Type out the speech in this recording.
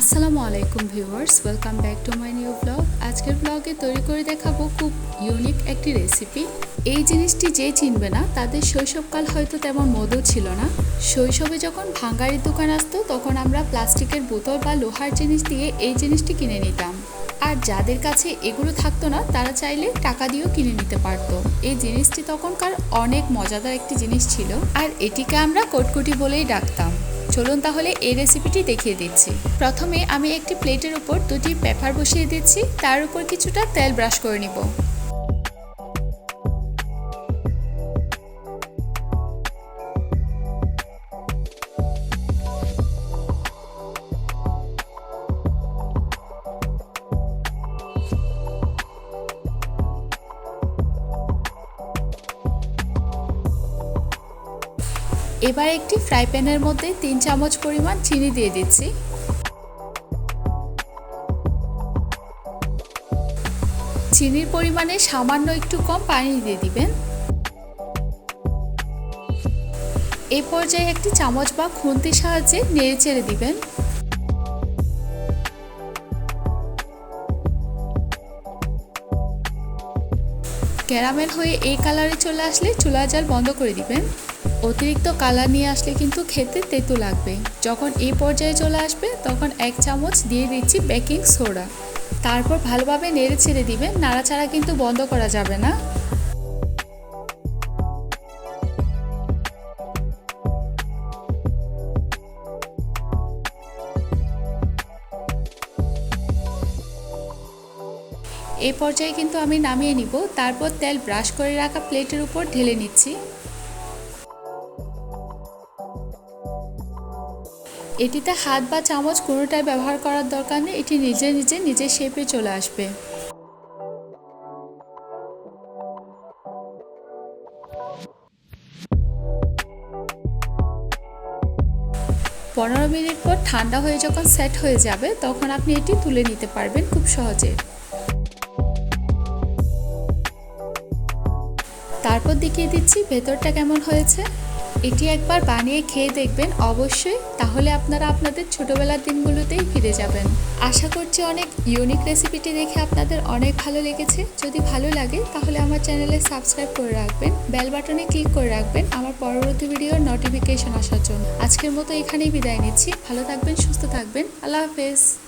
আসসালামু আলাইকুম viewers welcome back to my new blog আজকের ব্লগে তৈরি করে দেখাবো খুব ইউনিক একটি রেসিপি এই জিনিসটি যে চিনবে না, তাদের শৈশবকাল হয়তো তেমন মধু ছিল না। শৈশবে যখন ভাঙ্গারির দোকান আসতো, তখন আমরা প্লাস্টিকের বোতল বা লোহার জিনিস দিয়ে এই জিনিসটি কিনে নিতাম। আর যাদের কাছে এগুলো থাকতো না, তারা চাইলে টাকা দিয়েও কিনে নিতে পারতো। এই জিনিসটি তখনকার অনেক মজাদার একটি জিনিস ছিল। আর এটিকে আমরা কটকটি বলেই ডাকতাম। চলুন তাহলে এই রেসিপিটি দেখিয়ে দিচ্ছি। প্রথমে আমি একটি প্লেটের উপর দুটি পেপার বসিয়ে দিচ্ছি। তার উপর কিছুটা তেল ব্রাশ করে নিব। এবার একটি ফ্রাই প্যানের মধ্যে তিন চামচ পরিমাণ চিনি দিয়ে দিচ্ছি। চিনির পরিমাণে সামান্য একটু কম পানি দিয়ে দিবেন। এই পর্যায়ে একটি চামচ বা খুন্তির সাহায্যে নেড়ে চেড়ে দিবেন। ক্যারামেল হয়ে এই কালারে চলে আসলে চুলা জাল বন্ধ করে দিবেন। অতিরিক্ত কালার নিয়ে আসলে কিন্তু খেতে তেতো লাগবে। যখন এই পর্যায়ে চলে আসবে, তখন এক চামচ দিয়ে দিচ্ছি বেকিং সোডা। তারপর ভালোভাবে নেড়ে ছেড়ে দিবেন, নাড়াচাড়া কিন্তু বন্ধ করা যাবে না। এই পর্যায়ে কিন্তু আমি নামিয়ে নিব। তারপর তেল ব্রাশ করে রাখা প্লেটের উপর ঢেলে নিচ্ছি। এটিতে হাত বা চামচ কোনোটাই ব্যবহার করার দরকার নেই, এটি নিজে নিজে নিজের শেপে চলে আসবে। পনেরো মিনিট পর ঠান্ডা হয়ে যখন সেট হয়ে যাবে, তখন আপনি এটি তুলে নিতে পারবেন খুব সহজে। তারপর দেখিয়ে দিচ্ছি ভেতরটা কেমন হয়েছে। এটি একবার বানিয়ে খেয়ে দেখবেন অবশ্যই, তাহলে আপনারা আপনাদের ছোটবেলার দিনগুলোতেই ফিরে যাবেন। আশা করছি অনেক ইউনিক রেসিপিটি দেখে আপনাদের অনেক ভালো লেগেছে। যদি ভালো লাগে, তাহলে আমার চ্যানেলে সাবস্ক্রাইব করে রাখবেন বেল বাটনে ক্লিক করে রাখবেন আমার পরবর্তী ভিডিওর নোটিফিকেশন আসার জন্য। আজকের মতো এখানেই বিদায় নিচ্ছি। ভালো থাকবেন, সুস্থ থাকবেন। আল্লাহ হাফেজ।